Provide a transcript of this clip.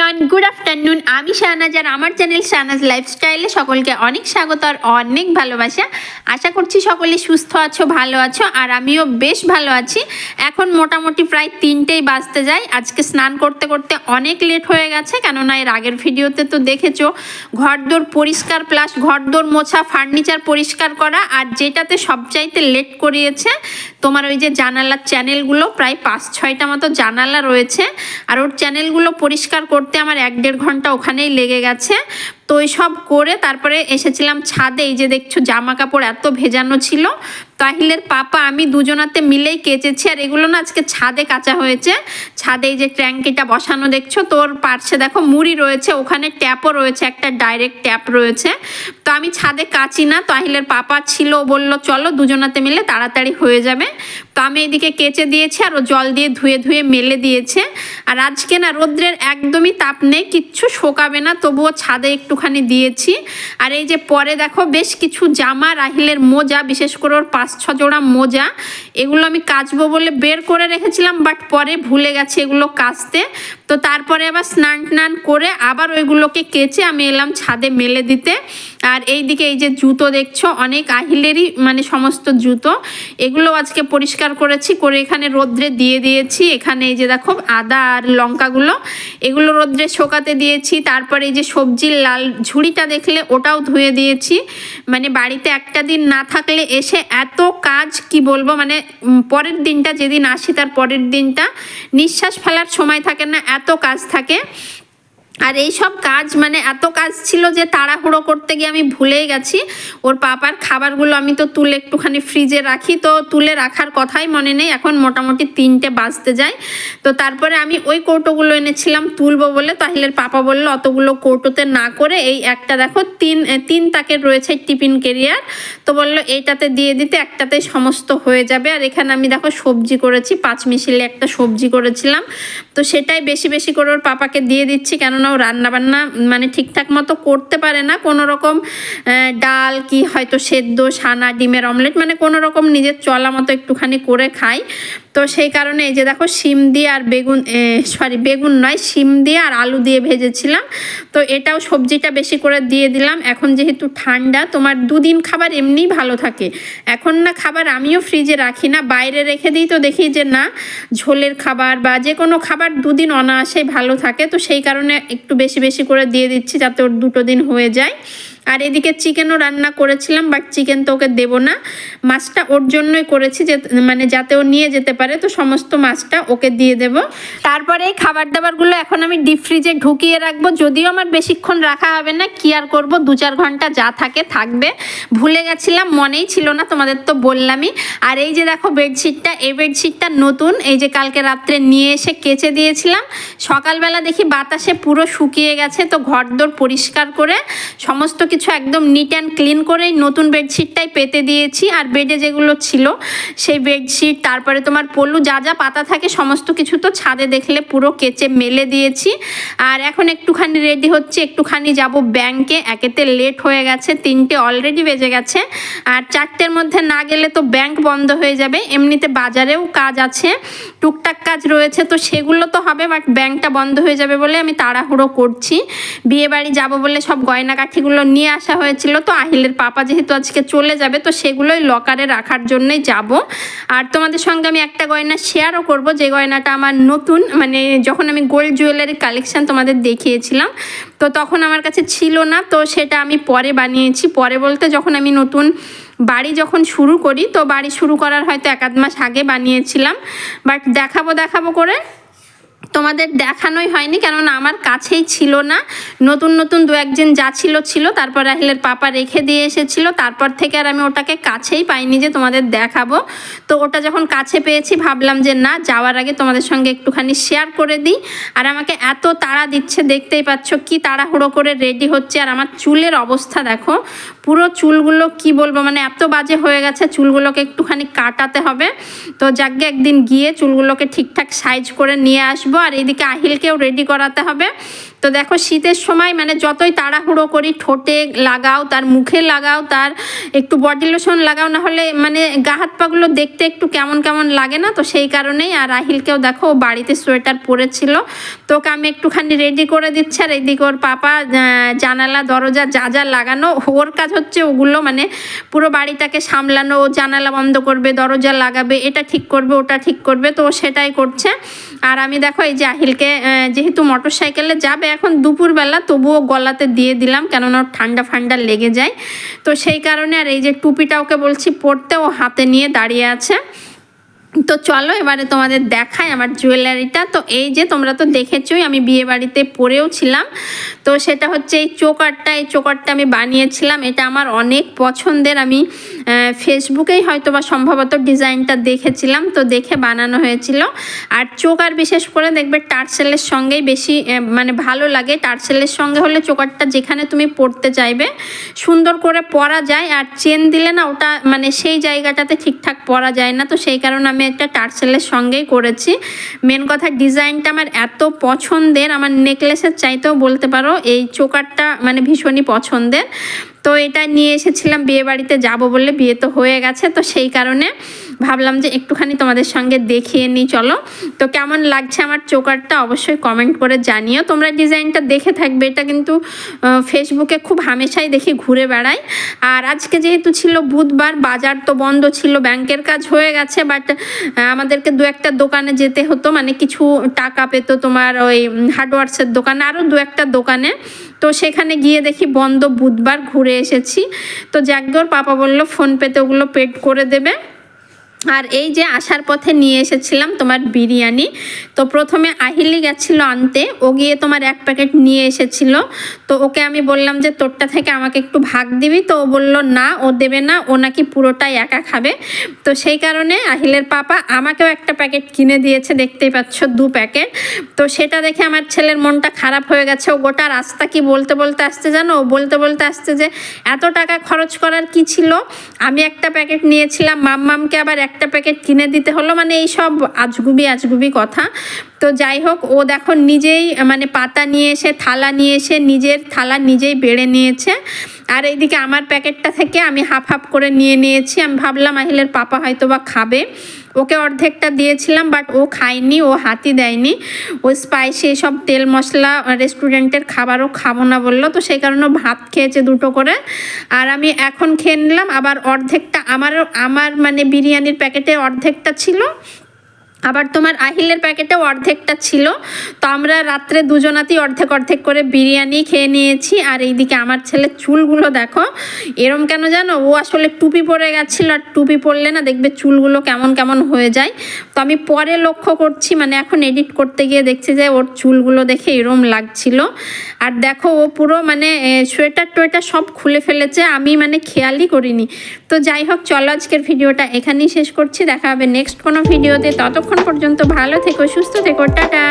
Everyone good afternoon আমি শাহনাজ আর আমার channel Shahnaz লাইফস্টাইলে সকলকে অনেক স্বাগত আর অনেক ভালোবাসা। আশা করছি সকলে সুস্থ আছো, ভালো আছো, আর আমিও বেশ ভালো আছি। এখন মোটামুটি প্রায় তিনটেই বাজতে যায়। আজকে স্নান করতে করতে অনেক লেট হয়ে গেছে, কেননা এর আগের ভিডিওতে তো দেখেছ, ঘরদোর পরিষ্কার প্লাস ঘরদোর মোছা ফার্নিচার পরিষ্কার করা, আর যেটাতে সবচাইতে লেট করিয়েছে তোমার ওই যে জানালার চ্যানেলগুলো প্রায় পাঁচ ছয়টা মতো জানালা রয়েছে, আর ওর চ্যানেলগুলো পরিষ্কার করতে আমার এক দেড় ঘণ্টা ওখানেই লেগে গেছে। তো সব করে তারপরে এসেছিলাম ছাদে, এই যে দেখছ জামা কাপড় এত ভেজানো ছিল। তাহিলের পাপা, আমি দুজনাতে মিলেই কেচেছি, আর এগুলো না আজকে ছাদে কাঁচা হয়েছে। ছাদে এই যে ট্যাঙ্কিটা বসানো দেখছ, তোর পার্শ্বে দেখো মুড়ি রয়েছে, ওখানে ট্যাপও রয়েছে, একটা ডাইরেক্ট ট্যাপ রয়েছে। তো আমি ছাদে কাচি না, তাহিলের পাপা ছিল বলল, চলো দুজনাতে মিলে তাড়াতাড়ি হয়ে যাবে। আমি এদিকে কেচে দিয়েছি আর ও জল দিয়ে ধুয়ে ধুয়ে মেলে দিয়েছে। আর আজকে না রোদ্রের একদমই তাপ নেই, কিচ্ছু শোকাবে না, তবুও ছাদে একটুখানি দিয়েছি। আর এই যে পরে দেখো বেশ কিছু জামা, রাহিলের মোজা, বিশেষ করে ওর পাঁচ ছ জোড়া মোজা। এগুলো আমি কাচবো বলে বের করে রেখেছিলাম, বাট পরে ভুলে গেছে এগুলো কাচতে। তো তারপরে আবার স্নান টান করে আবার ওইগুলোকে কেচে আমি এলাম ছাদে মেলে দিতে। আর এই দিকে এই যে জুতো দেখছ, অনেক আহিলেরই মানে সমস্ত জুতো। এগুলো আজকে পরিষ্কার করেছি, করে এখানে রোদ্রে দিয়ে দিয়েছি। এখানে এই যে দেখো আদা আর লঙ্কাগুলো, এগুলো রোদ্রে শোকাতে দিয়েছি। তারপরে এই যে সবজির লাল ঝুড়িটা দেখলে ওটাও ধুয়ে দিয়েছি। মানে বাড়িতে একটা দিন না থাকলে এসে এত কাজ, কি বলব মানে পরের দিনটা যেদিন আসি তার পরের দিনটা। নিঃশ্বাস ফেলার সময় থাকে না এত কাজ থাকে। আর এই সব কাজ মানে এত কাজ ছিল যে তাড়াহুড়ো করতে গিয়ে আমি ভুলেই গেছি। ওর পাপার খাবারগুলো আমি তো তুলে একটুখানি ফ্রিজে রাখি, তো তুলে রাখার কথাই মনে নেই। এখন মোটামুটি তিনটে বাজতে যায়। তো তারপরে আমি ওই কৌটোগুলো এনেছিলাম তুলবো বলে, তাহিলের পাপা বলল, অতগুলো কৌটোতে না করে এই একটা দেখো, তিন তিন তাকের রয়েছে টিফিন কেরিয়ার। তো বলল, এইটাতে দিয়ে দিতে, একটাতে সমস্ত হয়ে যাবে। আর এখানে আমি দেখো সবজি করেছি, পাঁচ মিশিলে একটা সবজি করেছিলাম। তো সেটাই বেশি বেশি করে ওর পাপাকে দিয়ে দিচ্ছি কেননা রান্নাবান্না মানে ঠিকঠাক মতো করতে পারে না। কোনো রকম ডাল কি হয়তো সেদ্ধ সানা ডিমের অমলেট মানে কোনো রকম নিজের চলা মতো একটুখানি করে খায়। তো সেই কারণে এই যে দেখো শিম দিয়ে আর বেগুন সরি বেগুন নয়, শিম দিয়ে আর আলু দিয়ে ভেজেছিলাম। তো এটাও সবজিটা বেশি করে দিয়ে দিলাম। এখন যেহেতু ঠান্ডা, তোমার দুদিন খাবার এমনিই ভালো থাকে। এখন না খাবার আমিও ফ্রিজে রাখি না, বাইরে রেখে দিই তো দেখি যে না, ঝোলের খাবার বা যে কোনো খাবার দুদিন অনায়াসেই ভালো থাকে। তো সেই কারণে একটু বেশি বেশি করে দিয়ে দিচ্ছি যাতে ওর দুটো দিন হয়ে যায়। আর এদিকে চিকেনও রান্না করেছিলাম বাট চিকেন তো ওকে দেবো না। মাছটা ওর জন্যই করেছি যে মানে যাতে ও নিয়ে যেতে পারে, তো সমস্ত মাছটা ওকে দিয়ে দেব। তারপরে এই খাবার দাবারগুলো এখন আমি ডিপ ফ্রিজে ঢুকিয়ে রাখব। যদিও আমার বেশিক্ষণ রাখা হবে না, কি আর করব? দু চার ঘণ্টা যা থাকে থাকবে। ভুলে গেছিলাম, মনেই ছিল না, তোমাদের তো বললামই। আর এই যে দেখো বেডশিটটা এই বেডশিটটা নতুন, এই যে কালকে রাত্রে নিয়ে এসে কেচে দিয়েছিলাম। সকালবেলা দেখি বাতাসে পুরো শুকিয়ে গেছে, তো ঘরদোর পরিষ্কার করে সমস্ত কিছু একদম নিট অ্যান্ড ক্লিন করেই নতুন বেডশিটটাই পেতে দিয়েছি। আর বেডে যেগুলো ছিল, সেই বেডশিট তারপরে তোমার পল্লু যা যা পাতা থাকে, সমস্ত কিছু তো ছাদে দেখলে পুরো কেচে মেলে দিয়েছি। আর এখন একটুখানি রেডি হচ্ছে, একটুখানি যাব ব্যাংকে একেতে লেট হয়ে গেছে, তিনটে অলরেডি বেজে গেছে। আর চারটের মধ্যে না গেলে তো ব্যাংক বন্ধ হয়ে যাবে। এমনিতে বাজারেও কাজ আছে, টুকটাক কাজ রয়েছে, তো সেগুলো তো হবে বাট ব্যাংকটা বন্ধ হয়ে যাবে বলে আমি তাড়াহুড়ো করছি। বিয়ে বাড়ি যাব বলে সব গয়নাকাঠিগুলো নিয়ে আসা হয়েছিল। তো আহিলের পাপা যেহেতু আজকে চলে যাবে, তো সেগুলোই লকারে রাখার জন্যই যাব। আর তোমাদের সঙ্গে আমি একটা গয়না শেয়ারও করব। যে গয়নাটা আমার নতুন মানে যখন আমি গোল্ড জুয়েলারি কালেকশান তোমাদের দেখিয়েছিলাম, তো তখন আমার কাছে ছিল না। তো সেটা আমি পরে বানিয়েছি। পরে বলতে যখন আমি নতুন বাড়ি যখন শুরু করি, তো বাড়ি শুরু করার হয়তো এক আধ মাস আগে বানিয়েছিলাম। বাট দেখাবো দেখাবো করে তোমাদের দেখানোই হয়নি, কেননা আমার কাছেই ছিল না। নতুন নতুন দু একজন যা ছিল ছিল। তারপর রাহিলের পাপা রেখে দিয়ে এসেছিল। তারপর থেকে আর আমি ওটাকে কাছেই পাইনি যে তোমাদের দেখাবো। তো ওটা যখন কাছে পেয়েছি, ভাবলাম যে না, যাওয়ার আগে তোমাদের সঙ্গে একটুখানি শেয়ার করে দিই। আর আমাকে এত তাড়া দিচ্ছে, দেখতেই পাচ্ছ কি তাড়াহুড়ো করে রেডি হচ্ছে। আর আমার চুলের অবস্থা দেখো, পুরো চুলগুলো কি বলব মানে এত বাজে হয়ে গেছে, চুলগুলোকে একটুখানি কাটাতে হবে। তো যাকে একদিন গিয়ে চুলগুলোকে ঠিকঠাক সাইজ করে নিয়ে আসব। আর এদিকে আহিলকেও রেডি করাতে হবে। তো দেখো শীতের সময় মানে যতই তাড়াহুড়ো করি, ঠোঁটে লাগাও, তার মুখে লাগাও, তার একটু বডি লোশন লাগাও, না হলে মানে গা হাত পাগুলো দেখতে একটু কেমন কেমন লাগে না? তো সেই কারণেই আর রাহিলকেও দেখো বাড়িতে সোয়েটার পরেছিল। তো ওকে আমি একটুখানি রেডি করে দিচ্ছি। আর এইদিকে ওর পাপা জানালা, দরজা যা যা লাগানো, ওর কাজ হচ্ছে ওগুলো মানে পুরো বাড়িটাকে সামলানো। ও জানালা বন্ধ করবে, দরজা লাগাবে, এটা ঠিক করবে, ওটা ঠিক করবে, তো সেটাই করছে। আর আমি দেখো এই যে আহিলকে যেহেতু মোটর সাইকেলে যাবে এখন দুপুরবেলা তবুও গলাতে দিয়ে দিলাম কেননা ঠান্ডা ফান্ডা লেগে যায়। তো সেই কারণে আর এই যে টুপিটা ওকে বলছি, পরতে ও হাতে নিয়ে দাঁড়িয়ে আছে। তো চলো, এবারে তোমাদের দেখাই আমার জুয়েলারিটা তো এই যে তোমরা তো দেখেছোই, আমি বিয়ে বাড়িতে পরেও ছিলাম। তো সেটা হচ্ছে এই চোকারটা এই চোকারটা আমি বানিয়েছিলাম। এটা আমার অনেক পছন্দের। আমি ফেসবুকেই হয়তো বা সম্ভবত ডিজাইনটা দেখেছিলাম, তো দেখে বানানো হয়েছিল। আর চোকার বিশেষ করে দেখবে টার্সেলের সঙ্গেই বেশি মানে ভালো লাগে। টার্সেলের সঙ্গে হলে চোকারটা যেখানে তুমি পড়তে চাইবে, সুন্দর করে পরা যায়। আর চেন দিলে না, ওটা মানে সেই জায়গাটাতে ঠিকঠাক পরা যায় না। তো সেই কারণে আমি একটা টার্সেলের সঙ্গেই করেছি। মেন কথা, ডিজাইনটা আমার এত পছন্দের, আমার নেকলেসের চাইতেও বলতে পারো, এই চোকারটা মানে ভীষণই পছন্দের। তো এটা নিয়ে এসেছিলাম বিয়ে বাড়িতে যাব বলে, বিয়ে তো হয়ে গেছে, তো সেই কারণে ভাবলাম যে একটুখানি তোমাদের সঙ্গে দেখিয়ে নিই, চলো। তো কেমন লাগছে আমার চোকারটা অবশ্যই কমেন্ট করে জানিও। তোমরা ডিজাইনটা দেখে থাকবে, এটা কিন্তু ফেসবুকে খুব হামেশাই দেখি ঘুরে বেড়াই। আর আজকে যেহেতু ছিল বুধবার, বাজার তো বন্ধ ছিল, ব্যাংকের কাজ হয়ে গেছে বাট আমাদেরকে দু একটা দোকানে যেতে হতো মানে কিছু টাকা পেতো তোমার ওই হার্ডওয়ার্সের দোকানে আরও দু একটা দোকানে। তো সেখানে গিয়ে দেখি বন্ধ বুধবার, ঘুরে এসেছি। তো যাকগর পাপা বলল ফোন পেতে ওগুলো পেড করে দেবে। আর এই যে আসার পথে নিয়ে এসেছিলাম তোমার বিরিয়ানি। তো প্রথমে আহিলি গেছিল আনতে, ও গিয়ে তোমার এক প্যাকেট নিয়ে এসেছিল। তো ওকে আমি বললাম যে, তোরটা থেকে আমাকে একটু ভাগ দিবি? তো ও বলল, না, ও দেবে না, ও নাকি পুরোটাই একা খাবে। তো সেই কারণে আহিলের পাপা আমাকেও একটা প্যাকেট কিনে দিয়েছে, দেখতেই পাচ্ছ, দু প্যাকেট। তো সেটা দেখে আমার ছেলের মনটা খারাপ হয়ে গেছে। ও গোটা রাস্তা কি বলতে বলতে আসছে জানো? ও বলতে বলতে আসছে যে, এত টাকা খরচ করার কি ছিল? আমি একটা প্যাকেট নিয়েছিলাম, মাম্মামকে আবার একটা প্যাকেট কিনে দিতে হলো মানে এই সব আজগুবি আজগুবি কথা। তো যাই হোক, ও দেখো নিজেই মানে পাতা নিয়ে এসে, থালা নিয়ে এসে নিজের থালা নিজেই বেড়ে নিয়েছে। আর এইদিকে আমার প্যাকেটটা থেকে আমি হাফ হাফ করে নিয়ে নিয়েছি। আমি ভাবলাম আহিলের পাপা হয়তো বা খাবে। ওকে অর্ধেকটা দিয়েছিলাম বাট ও খায়নি, ও হাতি দেয়নি। ও স্পাইসি এসব তেল মশলা রেস্টুরেন্টের খাবারও খাব না বলল, তো সেই কারণে ভাত খেয়েছে দুটো করে। আর আমি এখন খেয়ে নিলাম, আবার অর্ধেকটা আমারও আমার মানে বিরিয়ানির প্যাকেটে অর্ধেকটা ছিল। আবার তোমার আহিলের প্যাকেটে অর্ধেকটা ছিল। তো আমরা রাত্রে দুজনাতেই অর্ধেক অর্ধেক করে বিরিয়ানি খেয়ে নিয়েছি। আর এইদিকে আমার ছেলের চুলগুলো দেখো, এরম কেন জানো? ও আসলে টুপি পরে গেছিল আর টুপি পরলে না দেখবে চুলগুলো কেমন কেমন হয়ে যায়। তো আমি পরে লক্ষ্য করছি মানে এখন এডিট করতে গিয়ে দেখছি যে ওর চুলগুলো দেখে এরম লাগছিল। আর দেখো ও পুরো মানে সোয়েটার টোয়েটার সব খুলে ফেলেছে, আমি মানে খেয়ালই করিনি। তো যাই হোক, চলো আজকের ভিডিওটা এখানেই শেষ করছি, দেখা হবে নেক্সট কোনো ভিডিওতে ততক্ষণ পর্যন্ত ভালো থেকো সুস্থ থেকো টাটা।